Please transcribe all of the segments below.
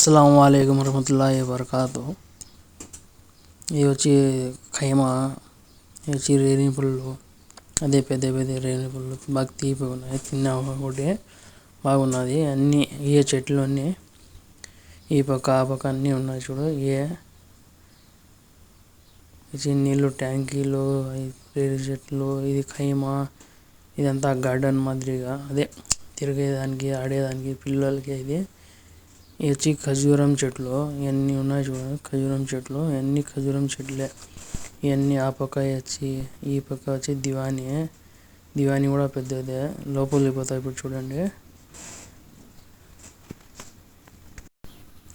అస్సలం వాలేకం వరహమతుల్లాహి వరకాతు ఇవి వచ్చి ఖైమా ఇవి వచ్చి రేణి పళ్ళు అదే పెద్ద పెద్ద రేణి పళ్ళు బాగా తీపి ఉన్నాయి తిన్నా ఒకటి బాగున్నది అన్నీ ఏ చెట్లు అన్నీ ఈ పక్క ఆ పక్క అన్నీ ఉన్నాయి చూడు ఏ ఇది నీళ్ళు ట్యాంకీలు రేణి చెట్లు ఇది ఖైమా ఇదంతా గార్డెన్ మాదిరిగా అదే తిరిగేదానికి ఆడేదానికి పిల్లలకి ఇది ఇవి వచ్చి ఖజూరం చెట్లు ఇవన్నీ ఉన్నాయి చూడండి. ఖజూరం చెట్లు ఇవన్నీ ఖజూరం చెట్లే. ఇవన్నీ ఆ పక్క వచ్చి ఈ పక్క వచ్చి దివాని. దివాని కూడా పెద్దదే. లోపలికి పోతాయి ఇప్పుడు చూడండి.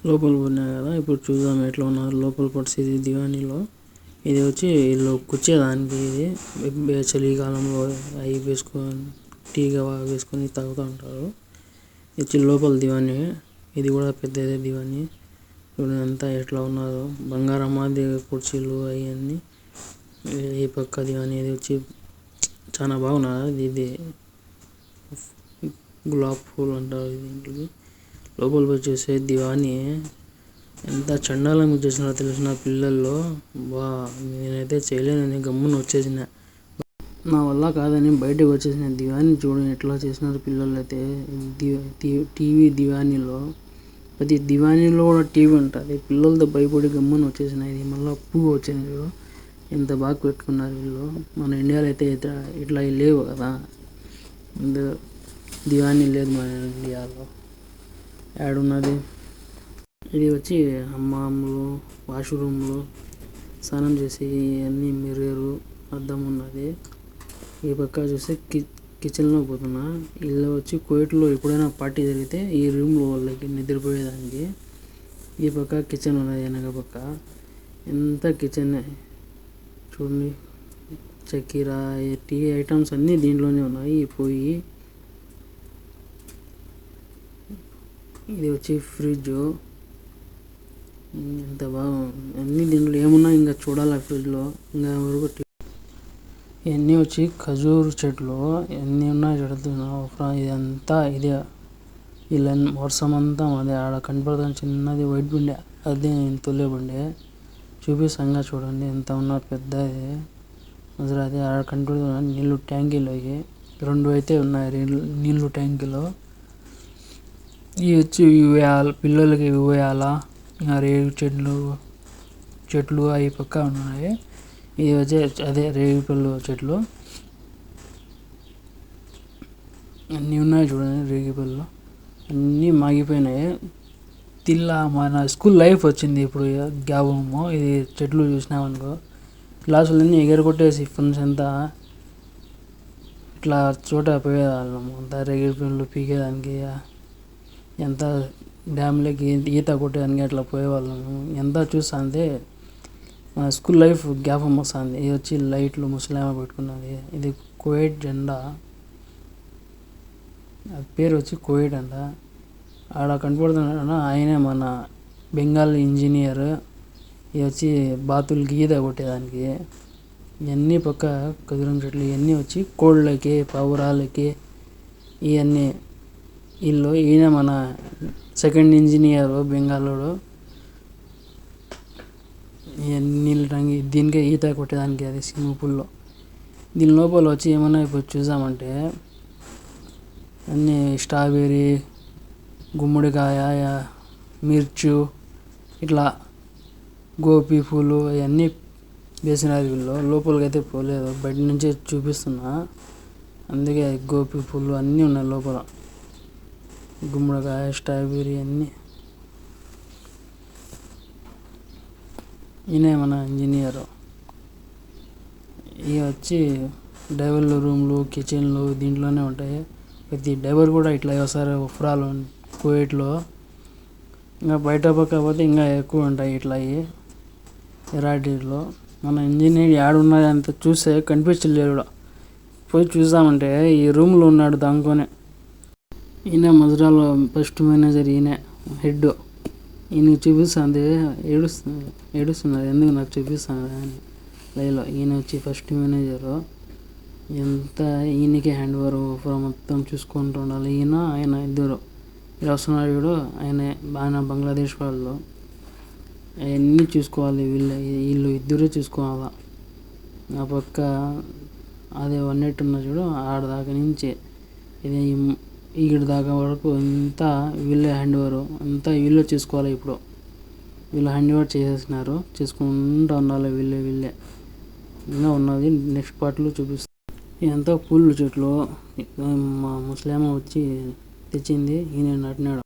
లోపల పోయినా కదా ఇప్పుడు చూద్దాం ఎట్లా ఉన్నారు. లోపల పరిస్థితి దివానీలో. ఇది వచ్చి వీళ్ళు కూర్చేదానికి ఇది. చలికాలంలో అవి వేసుకొని టీగా వేసుకొని తాగుతూ ఉంటారు. ఇది వచ్చి లోపల దివాని. ఇది కూడా పెద్దదే దివాని. చూడండి అంతా ఎట్లా ఉన్నారో. బంగారం మాదిరి కుర్చీలు అవన్నీ ఈ పక్క దివాని ఇది వచ్చి చాలా బాగున్నది ఇది గులాబ్ పూలు అంటారు దీంట్లో లోపల పోయి చూస్తే దివాని ఎంత చండాలంగా చేసినారో తెలిసిన పిల్లల్లో. బా నేనైతే చేయలేనని గమ్మున వచ్చేసిన. నా వల్ల కాదని బయటకు వచ్చేసిన దివాని చూడండి ఎట్లా చేసినారు పిల్లలు అయితే టీవీ దివానీలో. ప్రతి దివానీలో కూడా టీవీ ఉంటుంది. పిల్లలతో భయపడి గమ్మున వచ్చేసినాయి. మళ్ళీ పువ్వు వచ్చింది చూడు. ఎంత బాగా పెట్టుకున్నారు వీళ్ళు. మన ఇండియాలో అయితే ఇట్లా లేవు కదా. దివానీ లేదు మన ఇండియాలో. యాడున్నది? ఇది వచ్చి హమ్మాములు వాష్రూమ్లు స్నానం చేసి అన్నీ మిర్రరు అద్దం ఉన్నది. ఈ పక్క చూస్తే కి కిచెన్లో పోతున్నా ఇల్లు వచ్చి కోయిట్లో ఎప్పుడైనా పార్టీ జరిగితే ఈ రూమ్లో వాళ్ళకి నిద్రపోయేదానికి. ఈ పక్క కిచెన్ ఉన్నది వెనక పక్క. ఎంత కిచెన్ చూడండి. చక్కెర టీ ఐటమ్స్ అన్నీ దీంట్లోనే ఉన్నాయి. పోయి పొయ్యి ఇది వచ్చి ఫ్రిడ్జ్. ఎంత బాగా అన్ని దీంట్లో ఏమున్నా ఇంకా చూడాలి ఫ్రిడ్జ్లో. ఇంకా ఇవన్నీ వచ్చి ఖజూర్ చెట్లు ఎన్ని ఉన్నాయి చెడుతున్నా ఇదంతా ఇదే. ఇలా వర్షం అంతా అదే ఆడ కనపడుతుంది చిన్నది వైట్ బండి అదే నేను తొలే బండి చూపిస్తాంగా చూడండి ఎంత ఉన్నారు పెద్దది. అసలు అదే ఆడ కనపడుతున్నా నీళ్ళు ట్యాంకీలు అవి రెండు అయితే ఉన్నాయి నీళ్ళు ట్యాంకీలు. ఇవి వచ్చి ఉయ్యాల పిల్లలకి ఉయ్యాల రేగు చెట్లు చెట్లు అవి పక్క ఉన్నాయి. ఇది వచ్చే అదే రేగి పళ్ళు చెట్లు. అన్నీ ఉన్నాయి చూడండి రేగి పళ్ళు అన్నీ మాగిపోయినాయి. తిల్లా మన స్కూల్ లైఫ్ వచ్చింది ఇప్పుడు జ్ఞాపకము ఇది చెట్లు చూసినామనుకో క్లాసులన్నీ ఎగరగొట్టేసి ఫ్రెండ్స్ అంతా ఇట్లా చోట పోయేవాళ్ళము అంతా రేగిపళ్ళు పీకేదానికి ఎంత డ్యామ్లోకి ఈత కొట్టేదానికి అట్లా పోయేవాళ్ళము. ఎంత చూస్తా అంటే స్కూల్ లైఫ్ జ్ఞాపకం వస్తుంది ఇది వచ్చి లైట్లు ముసలామ పెట్టుకున్నది. ఇది కోవిడ్ జెండా. అది పేరు వచ్చి కోవిడ్ అంట. ఆడ కనపడుతున్నాడు ఆయనే మన బెంగాల్ ఇంజనీర్. ఇది వచ్చి బాతులు గీత కొట్టేదానికి. ఇవన్నీ పక్క కదిరం చెట్లు ఇవన్నీ వచ్చి కోళ్ళకి పావురాలకి ఇవన్నీ వీళ్ళు ఈయన మన సెకండ్ ఇంజనీర్ బెంగాల్లో నీళ్ళు రంగి దీనికే ఈత కొట్టేదానికి అది స్విమ్మింగ్ పూల్లో. దీని లోపల వచ్చి ఏమన్నా ఇప్పుడు చూసామంటే అన్నీ స్ట్రాబెర్రీ గుమ్మడికాయ మిర్చు ఇట్లా గోపి పూలు అవన్నీ వేసినారు వీళ్ళు. లోపలికి అయితే పోలేదు. బయట నుంచే చూపిస్తున్నా. అందుకే గోపి పూలు అన్నీ ఉన్నాయి లోపల. గుమ్మడికాయ స్ట్రాబెర్రీ అన్నీ. ఈయనే మన ఇంజనీరు. ఇవి వచ్చి డైవర్ల రూమ్లు కిచెన్లు దీంట్లోనే ఉంటాయి. ప్రతి డైవర్ కూడా ఇట్లా ఒకసారి ఉఫ్రాలు కువైట్లో. ఇంకా బయట పక్క పోతే ఇంకా ఎక్కువ ఉంటాయి ఇట్లా ఎరాటీలో మన ఇంజనీర్ యాడున్నది అంత చూస్తే కనిపించలేడు పోయి చూసామంటే ఈ రూమ్లో ఉన్నాడు దానికోనే ఈయన మధురాలో ఫస్ట్ మేనేజర్ ఈయనే హెడ్ ఈయన చూపిస్తుంది ఏడుస్తుంది ఏడుస్తున్నారు. ఎందుకు నాకు చూపిస్తుంది అని. లైవ్లో ఈయన వచ్చి ఫస్ట్ మేనేజరు. ఎంత ఈయనకి హ్యాండ్ ఓవర్ మొత్తం చూసుకుంటూ ఉండాలి. ఈయన ఆయన ఇద్దరు. ఇలా వస్తున్నారు చూడు. ఆయన ఆయన బంగ్లాదేశ్ వాళ్ళు. అవన్నీ చూసుకోవాలి వీళ్ళు. వీళ్ళు ఇద్దరే చూసుకోవాలా. ఆ పక్క అదే వన్నెట్ ఉన్న చూడు ఆడ దాకా నుంచి ఇది ఈడ దాకా వరకు అంతా వీళ్ళే హ్యాండ్ ఓవర్ అంతా వీళ్ళే చేసుకోవాలి ఇప్పుడు. వీళ్ళు హ్యాండ్ ఓవర్ చేసేసినారు చేసుకుంటూ ఉండాలి వీళ్ళే వీళ్ళే. ఇంకా ఉన్నది నెక్స్ట్ పార్ట్లో చూపిస్తాను ఇదంతా పూల చెట్లు. మా ముసలామ వచ్చి తెచ్చింది ఈయన నాటినాడు.